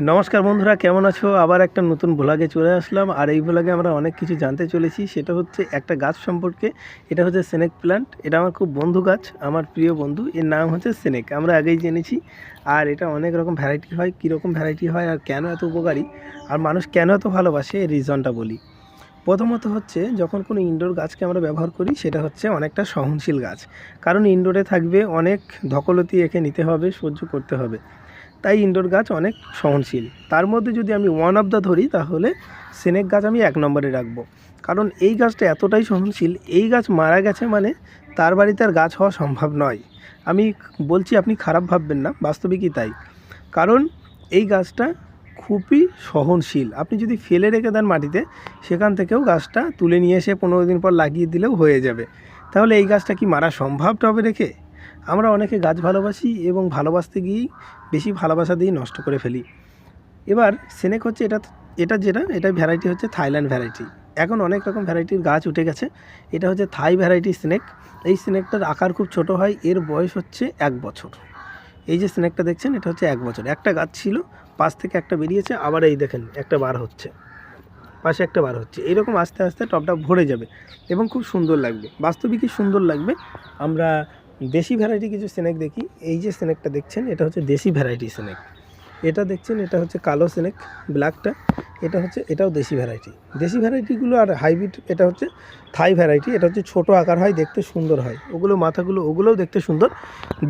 নমস্কার বন্ধুরা, কেমন আছো? আবার একটা নতুন ব্লগে চলে আসলাম। আর এই ব্লগে আমরা অনেক কিছু জানতে চলেছি। সেটা হচ্ছে একটা গাছ সম্পর্কে। এটা হচ্ছে সেনেক প্ল্যান্ট এটা আমার খুব বন্ধু গাছ, আমার প্রিয় বন্ধু। এর নাম হচ্ছে সেনেক আমরা আগেই জেনেছি। আর এটা অনেক রকম ভ্যারাইটি হয়, কীরকম ভ্যারাইটি হয় আর কেন এত উপকারী? আর মানুষ কেন এত ভালোবাসে? এই রিজনটা বলি। প্রথমত হচ্ছে, যখন কোনো ইনডোর গাছকে আমরা ব্যবহার করি, সেটা হচ্ছে অনেকটা সহনশীল গাছ। কারণ ইনডোরে থাকবে অনেক ধকলতি একে নিতে হবে, সহ্য করতে হবে। তাই ইনডোর গাছ অনেক সহনশীল। তার মধ্যে যদি আমি ওয়ান অফ দ্য ধরি, তাহলে সেনেক গাছ আমি এক নম্বরে রাখব। কারণ এই গাছটা এতটাই সহনশীল, এই গাছ মারা গেছে মানে তার বাড়িতে আর গাছ হওয়া সম্ভব নয়। আমি বলছি, আপনি খারাপ ভাববেন না, বাস্তবিকই তাই। কারণ এই গাছটা খুবই সহনশীল। আপনি যদি ফেলে রেখে দেন মাটিতে, সেখান থেকেও গাছটা তুলে নিয়ে এসে পনেরো দিন পর লাগিয়ে দিলেও হয়ে যাবে। তাহলে এই গাছটা কি মারা সম্ভব টবে রেখে? আমরা অনেকে গাছ ভালোবাসি এবং ভালোবাসতে গিয়েই বেশি ভালোবাসা দিয়ে নষ্ট করে ফেলি। এবার সেনেক হচ্ছে এটা এটা যেটা এটা ভ্যারাইটি হচ্ছে থাইল্যান্ড ভ্যারাইটি এখন অনেক রকম ভ্যারাইটির গাছ উঠে গেছে। এটা হচ্ছে থাই ভ্যারাইটি স্নেক এই স্নেকটার আকার খুব ছোট হয়, এর বয়স হচ্ছে এক বছর। এই যে স্নেকটা দেখছেন, এটা হচ্ছে এক বছর। একটা গাছ ছিল, পাশ থেকে একটা বেরিয়েছে, আবার এই দেখেন, একটা বার হচ্ছে। পাশে একটা বার হচ্ছে। এরকম আস্তে আস্তে টপটা ভরে যাবে এবং খুব সুন্দর লাগবে। বাস্তবিকই সুন্দর লাগবে। আমরা দেশি ভ্যারাইটি কিছু স্নেক দেখি। এই যে স্নেকটা দেখছেন, এটা হচ্ছে দেশি ভ্যারাইটি স্নেক এটা দেখছেন, এটা হচ্ছে কালো স্নেক ব্ল্যাকটা এটা হচ্ছে, এটাও দেশি ভ্যারাইটি দেশি ভ্যারাইটিগুলো আর হাইব্রিড এটা হচ্ছে থাই ভ্যারাইটি এটা হচ্ছে ছোট আকার হয়, দেখতে সুন্দর হয়। ওগুলো মাথাগুলো, ওগুলোও দেখতে সুন্দর।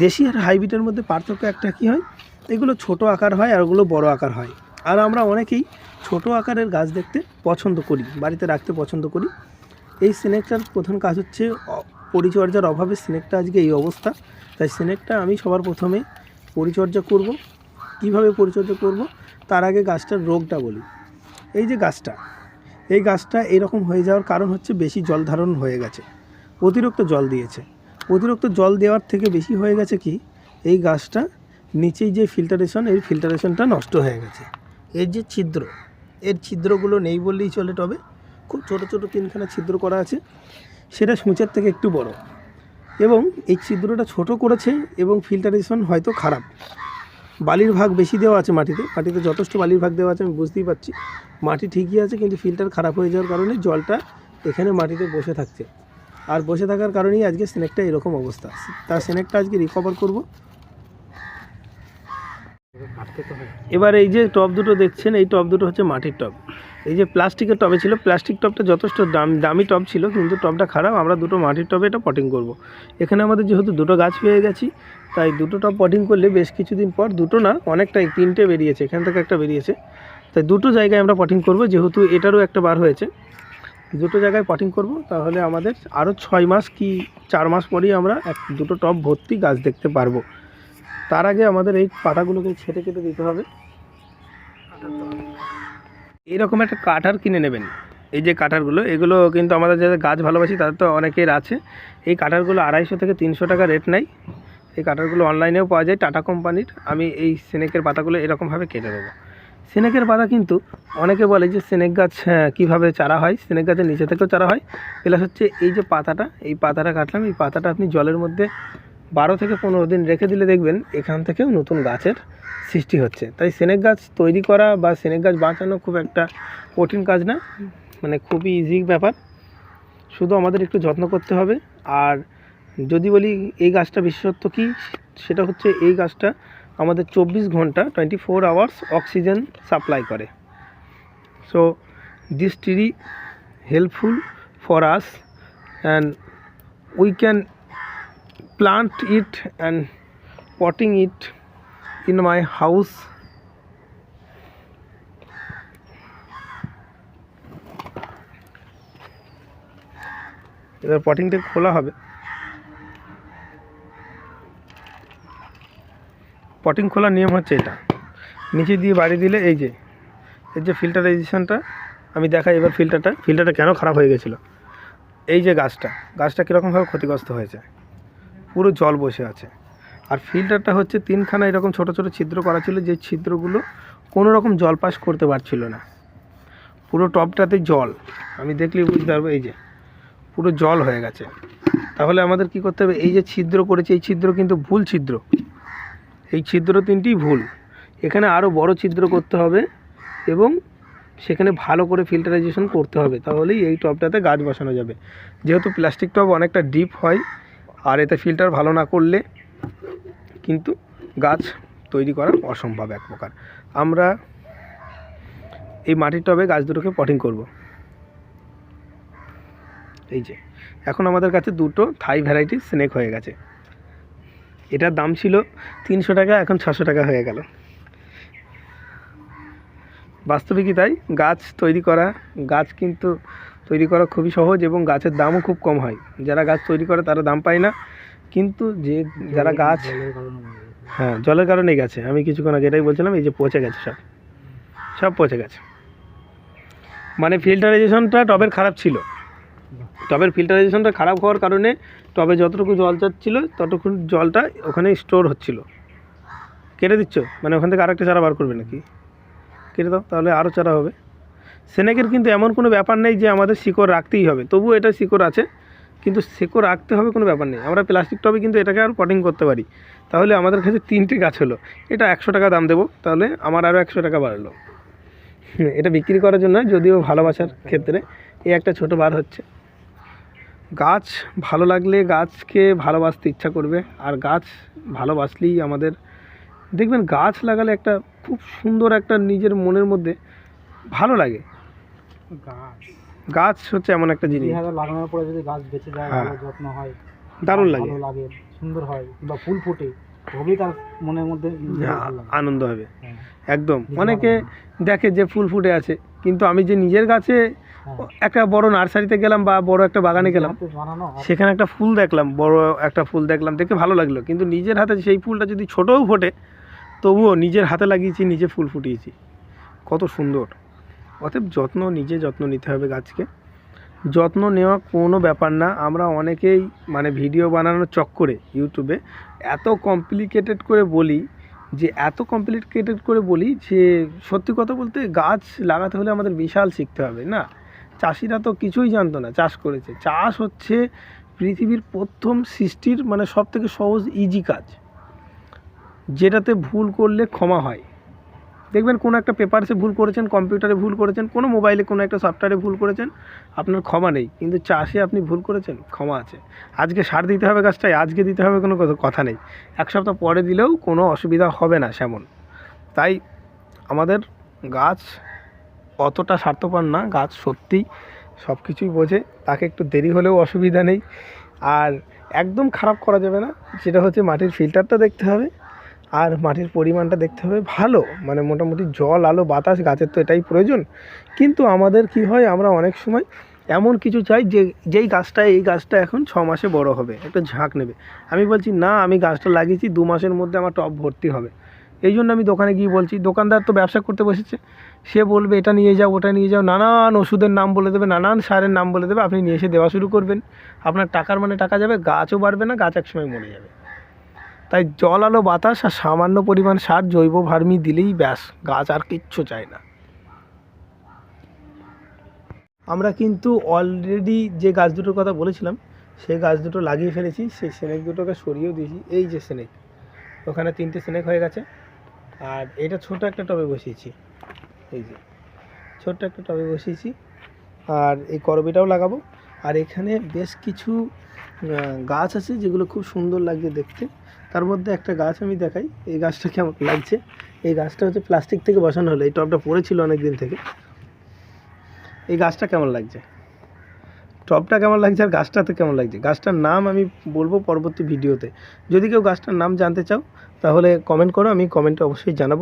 দেশি আর হাইব্রিডের মধ্যে পার্থক্য একটা কী হয়? এগুলো ছোট আকার হয় আর ওগুলো বড় আকার হয়। আর আমরা অনেকেই ছোট আকারের গাছ দেখতে পছন্দ করি, বাড়িতে রাখতে পছন্দ করি। এই স্নেকটার প্রধান কাজ হচ্ছে পরিচর্যার অভাবে স্নেকটা আজকে এই অবস্থা। তাই স্নেকটা আমি সবার প্রথমে পরিচর্যা করব। কীভাবে পরিচর্যা করব? তার আগে গাছটার রোগটা বলি। এই যে গাছটা, এই গাছটা এরকম হয়ে যাওয়ার কারণ হচ্ছে বেশি জল ধারণ হয়ে গেছে। অতিরিক্ত জল দিয়েছে। অতিরিক্ত জল দেওয়ার থেকে বেশি হয়ে গেছে কি? এই গাছটা নিচেই যে ফিল্টারেশন এই ফিল্টারেশনটা নষ্ট হয়ে গেছে। এর যে ছিদ্র, এর ছিদ্রগুলো নেই বললেই চলে। টবে খুব ছোট ছোট তিনখানা ছিদ্র করা আছে। সেটা সূচের থেকে একটু বড়। এবং এই ছিদ্রটা ছোট করেছে এবং ফিল্টারেশন হয়তো খারাপ। বালির ভাগ বেশি দেওয়া আছে মাটিতে। মাটিতে যথেষ্ট বালির ভাগ দেওয়া আছে, আমি বুঝতেই পারছি। মাটি ঠিকই আছে, কিন্তু ফিল্টার খারাপ হয়ে যাওয়ার কারণে জলটা এখানে মাটিতে বসে থাকছে। আর বসে থাকার কারণেই আজকে স্নেকটা এরকম অবস্থা। তার স্নেকটা আজকে রিকভার করব। এবার এই যে টব দুটো দেখছেন, এই টব দুটো হচ্ছে মাটির টব এই যে প্লাস্টিকের টবে ছিল, প্লাস্টিক টবটা যথেষ্ট দাম, দামি টব ছিল, কিন্তু টবটা খারাপ। আমরা দুটো মাটির টবে এটা পটিং করব। এখানে আমাদের যেহেতু দুটো গাছ পেয়ে গেছি, তাই দুটো টব পটিং করলে বেশ কিছুদিন পর দুটো না অনেকটাই, তিনটে বেরিয়েছে, এখান থেকে একটা বেরিয়েছে। তাই দুটো জায়গায় আমরা পটিং করব, যেহেতু এটারও একটা বার হয়েছে। দুটো জায়গায় পটিং করব, তাহলে আমাদের আরও ছয় মাস কি চার মাস পরেই আমরা এক, দুটো টব ভর্তি গাছ দেখতে পারব। তার আগে আমাদের এই পাতাগুলোকে ছেটে কেটে দিতে হবে। এরকম একটা কাঠার কিনে নেবেন। এই যে কাঠারগুলো এগুলো কিন্তু আমাদের যাদের গাছ ভালোবাসি তাদের তো অনেকের আছে। এই কাঠারগুলো আড়াইশো থেকে তিনশো টাকা রেট নেয়। এই কাঠারগুলো অনলাইনেও পাওয়া যায় টাটা কোম্পানির। আমি এই সিনেকের পাতাগুলো এরকমভাবে কেটে দেবো সিনেকের পাতা কিন্তু অনেকে বলে যে সিনেক গাছ হ্যাঁ, কীভাবে চারা হয়? সিনেক গাছের নিচে থেকেও চারা হয়। প্লাস হচ্ছে এই যে পাতাটা এই পাতাটা কাটলাম এই পাতাটা আপনি জলের মধ্যে বারো থেকে পনেরো দিন রেখে দিলে দেখবেন এখান থেকেও নতুন গাছের সৃষ্টি হচ্ছে। তাই সেনেক গাছ তৈরি করা বা সেনেক গাছ বাঁচানো খুব একটা কঠিন কাজ না। মানে খুবই ইজি ব্যাপার। শুধু আমাদের একটু যত্ন করতে হবে। আর যদি বলি এই গাছটা বিশেষত্ব কী, সেটা হচ্ছে এই গাছটা আমাদের চব্বিশ ঘণ্টা twenty four hours oxygen supply করে so this tree helpful for us and we can plant it and potting it in my house. এবার পটিংটা খোলা হবে। পটিং খোলার নিয়ম হচ্ছে এটা। নিচে দিয়ে বাড়ি দিলে এই যে এর যে ফিল্টারাইজেশনটা আমি দেখাই এবার ফিল্টারটা ফিল্টারটা কেন খারাপ হয়ে গেছিল? এই যে গাছটা গাছটা কীরকমভাবে ক্ষতিগ্রস্ত হয়েছে? পুরো জল বসে আছে। আর ফিল্টারটা হচ্ছে তিনখানা এরকম ছোট ছোট ছিদ্র করা ছিল যে ছিদ্রগুলো কোনো রকম জল পাস করতে পারছিল না। পুরো টপটাতে জল। আমি দেখলে বুঝতে পারব, এই যে, পুরো জল হয়ে গেছে। তাহলে আমাদের কি করতে হবে? এই যে ছিদ্র করেছে, এই ছিদ্র কিন্তু ভুল ছিদ্র। এই ছিদ্র তিনটি ভুল। এখানে আরও বড় ছিদ্র করতে হবে এবং সেখানে ভালো করে ফিল্টারাইজেশন করতে হবে। তাহলেই এই টবটাতে গাছ বসানো যাবে। যেহেতু প্লাস্টিক টব অনেকটা ডিপ হয় আর এতে ফিল্টার ভালো না করলে কিন্তু গাছ তৈরি করা অসম্ভব এক প্রকার। আমরা এই মাটির টবে গাছ দুটোকে পটিং করব। এই যে, এখন আমাদের কাছে দুটো থাই ভ্যারাইটি স্নেক হয়ে গেছে। এটার দাম ছিল তিনশো টাকা, এখন ছশো টাকা হয়ে গেল। বাস্তবিকই তাই? গাছ তৈরি করা গাছ কিন্তু তৈরি করা খুবই সহজ এবং গাছের দামও খুব কম হয়। যারা গাছ তৈরি করে তারা দাম পায় না। কিন্তু যে যারা গাছ হ্যাঁ জলের কারণেই গেছে। আমি কিছুক্ষণ আগে এটাই বলছিলাম এই যে পচে গেছে সব। সব পচে গেছে। মানে ফিল্টারাইজেশনটা টবের খারাপ ছিল। টবের ফিল্টারাইজেশনটা খারাপ হওয়ার কারণে টবে যতটুকু জল যাচ্ছিল ততক্ষণ জলটা ওখানে স্টোর হচ্ছিল। কেটে দিচ্ছ? মানে ওখান থেকে আরেকটা চারা বার করবে নাকি? কেটে দাও তাহলে আরও চারা হবে। সেনেকের কিন্তু এমন কোনো ব্যাপার নেই যে আমাদের শিকড় রাখতেই হবে। তবু এটা শিকড় আছে, কিন্তু শিকড় রাখতে হবে কোনো ব্যাপার নেই। আমরা প্লাস্টিক টবে কিন্তু এটাকে আর পটিং করতে পারি। তাহলে আমাদের কাছে তিনটে গাছ হলো। এটা একশো টাকা দাম দেবো, তাহলে আমার আরও একশো টাকা বাড়লো। এটা বিক্রি করার জন্য যদিও ভালোবাসার ক্ষেত্রে এই একটা ছোট বার হচ্ছে। গাছ ভালো লাগলে গাছকে ভালোবাসতে ইচ্ছা করবে, আর গাছ ভালোবাসলেই আমাদের দেখবেন গাছ লাগালে একটা খুব সুন্দর একটা নিজের মনের মধ্যে ভালো লাগে। গাছ। গাছ হচ্ছে এমন একটা জিনিস। লাগানোর পরে যদি গাছ বেঁচে যায় হ্যাঁ। ভালো যত্ন হয় দারুণ লাগে। লাগে সুন্দর হয় কিংবা ফুল ফোটে তবেই তার মনের মধ্যে আনন্দ হবে। হ্যাঁ, একদম। অনেকে দেখে যে ফুল ফুটে আছে কিন্তু আমি যে নিজের গাছে হ্যাঁ। একটা বড় নার্সারিতে গেলাম বা বড় একটা বাগানে গেলাম সেখানে একটা ফুল দেখলাম বড় একটা ফুল দেখলাম দেখে ভালো লাগল। কিন্তু নিজের হাতে সেই ফুলটা যদি ছোটও ফোটে তবুও নিজের হাতে লাগিয়েছি, নিজে ফুল ফুটিয়েছি। কত সুন্দর। অতএব যত্ন, নিজে যত্ন নিতে হবে গাছকে। যত্ন নেওয়া কোনো ব্যাপার না। আমরা অনেকেই মানে ভিডিও বানানোর চক্করে ইউটিউবে এত কমপ্লিকেটেড করে বলি যে, এত কমপ্লিকেটেড করে বলি যে, সত্যি কথা বলতে গাছ লাগাতে হলে আমাদের বিশাল শিখতে হবে, না? চাষিরা তো কিছুই জানতো না, চাষ করেছে। চাষ হচ্ছে পৃথিবীর প্রথম সৃষ্টির মানে সব থেকে সহজ ইজি কাজ। যেটাতে ভুল করলে ক্ষমা হয়। দেখবেন কোনো একটা পেপারসে ভুল করেছেন কম্পিউটারে ভুল করেছেন, কোনো মোবাইলে কোনো একটা সফটওয়্যারে ভুল করেছেন, আপনার ক্ষমা নেই। কিন্তু চাষে আপনি ভুল করেছেন, ক্ষমা আছে। আজকে সার দিতে হবে গাছটায়, আজকে দিতে হবে কোনো কথা- নেই। এক সপ্তাহ পরে দিলেও কোনো অসুবিধা হবে না সেমন। তাই আমাদের গাছ অতটা স্বার্থপর না, গাছ সত্যিই সব কিছুই বোঝে, তাকে একটু দেরি হলেও অসুবিধা নেই। আর একদম খারাপ করা যাবে না, যেটা হচ্ছে মাটির ফিল্টারটা দেখতে হবে। আর মাটির পরিমাণটা দেখতে হবে ভালো। মানে মোটামুটি জল, আলো, বাতাস, গাছের তো এটাই প্রয়োজন। কিন্তু আমাদের কি হয়, আমরা অনেক সময় এমন কিছু চাই যে, যেই গাছটা, এই গাছটা এখন ছ মাসে বড় হবে, একটা ঝাঁক নেবে। আমি বলছি, না, আমি গাছটা লাগিয়েছি, দু মাসের মধ্যে আমার টপ ভর্তি হবে। এই জন্য আমি দোকানে গিয়ে বলছি, দোকানদার তো ব্যবসা করতে বসেছে। সে বলবে, এটা নিয়ে যাও, ওটা নিয়ে যাও। নানান ওষুধের নাম বলে দেবে, নানান সারের নাম বলে দেবে। আপনি নিয়ে এসে দেওয়া শুরু করবেন। আপনার টাকার মানে টাকা যাবে, গাছও বাড়বে না, গাছ একসময় মরে যাবে। তাই জল আলো বাতাস আর সামান্য পরিমাণ সার জৈব ভার্মি দিলেই ব্যাস, গাছ আর কিচ্ছু চায় না। আমরা কিন্তু অলরেডি যে গাছ দুটোর কথা বলেছিলাম, সেই গাছ দুটো লাগিয়ে ফেলেছি, সেই স্নেক দুটোকে সরিয়েও দিয়েছি, এই যে স্নেক ওখানে তিনটে সেনেক হয়ে গেছে। আর এটা ছোট একটা টবে বসিয়েছি, এই যে, ছোট্ট একটা টবে বসিয়েছি। আর এই করবিটাও লাগাবো। আর এখানে বেশ কিছু গাছ আছে যেগুলো খুব সুন্দর লাগছে দেখতে। তার মধ্যে একটা গাছ আমি দেখাই। এই গাছটা কেমন লাগছে? এই গাছটা হচ্ছে প্লাস্টিক থেকে বসানো হলো। এই টবটা পড়েছিল অনেক দিন থেকে। এই গাছটা কেমন লাগছে? টবটা কেমন লাগছে আর গাছটাতে কেমন লাগছে? গাছটার নাম আমি বলব পরবর্তী ভিডিওতে। যদি কেউ গাছটার নাম জানতে চাও, তাহলে কমেন্ট করো, আমি কমেন্টে অবশ্যই জানাব।